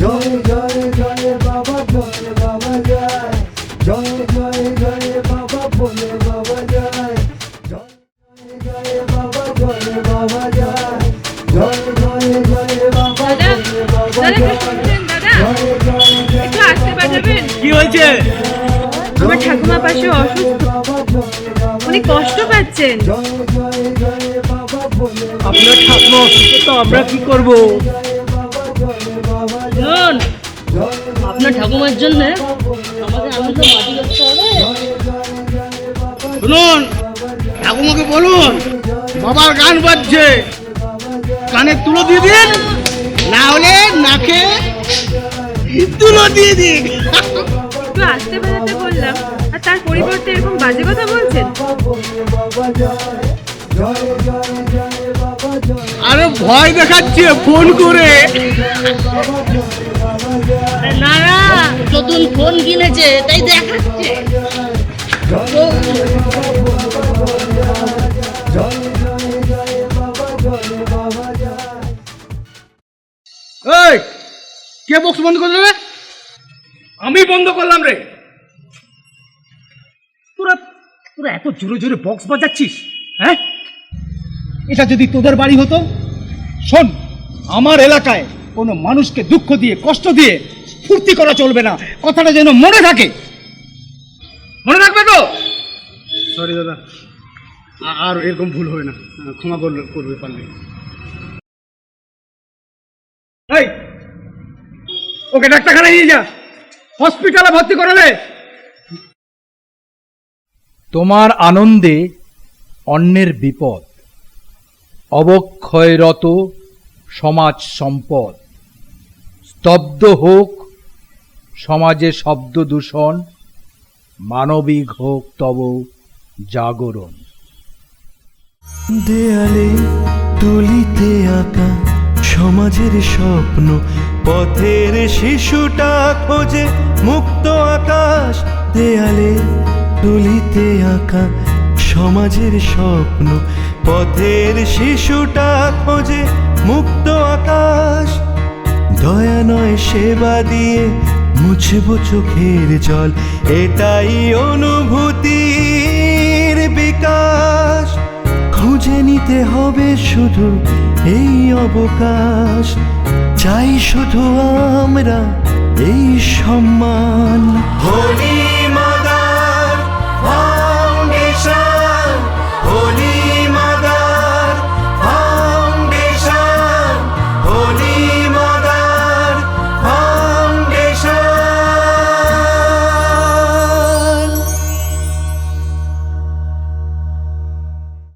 জয় জয় জয় বাবা জয় বাবা জয় জয় জয় জয় বাবা ভোলে বাবা জয় জয় বাবা জয় বাবা জয় জয় জয় জয় বাবা জয় বাবা জয় জয় একটু আসতে পারবেন আপনার ঠাকুমা অসুস্থ তো আমরা কি করব আপনার ঠাকুমার জন্য আমাদের আনন্দ মাটি করতে হবে। শুনুন ঠাকুমাকে বলুন বাবার গান বাজছে। কানে তুলো দিয়ে দিন না হলে নাকে তুলো দিয়ে দিন। একটু আসতে বেড়াতে বললাম আর তার পরিবর্তে এরকম বাজে কথা বলছেন? ভয় দেখাচ্ছে ফোন করে। না না নতুন ফোন কিনেছে তাই দেখাচ্ছে। এই কে বক্স বন্ধ করল রে আমি বন্ধ করলাম রে। তোরা তোরা এত জোরে জোরে বক্স বাজাচ্ছিস হ্যাঁ? এটা যদি তোদের বাড়ি হতো শোন আমার এলাকায় কোনো মানুষকে দুঃখ দিয়ে কষ্ট দিয়ে ফুর্তি করা চলবে না। কথাটা যেন মনে থাকে। মনে রাখবে তো? সরি দাদা। আর এরকম ভুল হবে না। ক্ষমা করবে করবে পারলে। এই ওকে ডাক্তারখানায় নিয়ে যা। হসপিটালে ভর্তি করালে তোমার আনন্দে অন্যের বিপদ। অবক্ষয়রত সমাজ সম্পদ। স্তব্ধ হোক সমাজে শব্দ দূষণ, মানবিক হোক তব জাগরণ। দেয়ালে, তুলিতে আঁকা সমাজের স্বপ্ন, পথের শিশুটা খোঁজে মুক্ত আকাশ। দেয়ালে, তুলিতে আঁকা সমাজের স্বপ্ন পথের শিশুটা খোঁজে মুক্ত আকাশ। দয়া নয় সেবা দিয়ে মুছব চোখের জল। এটাই অনুভূতির বিকাশ। খুঁজে নিতে হবে শুধু এই অবকাশ। চাই শুধু আমরা এই সম্মান। হোলি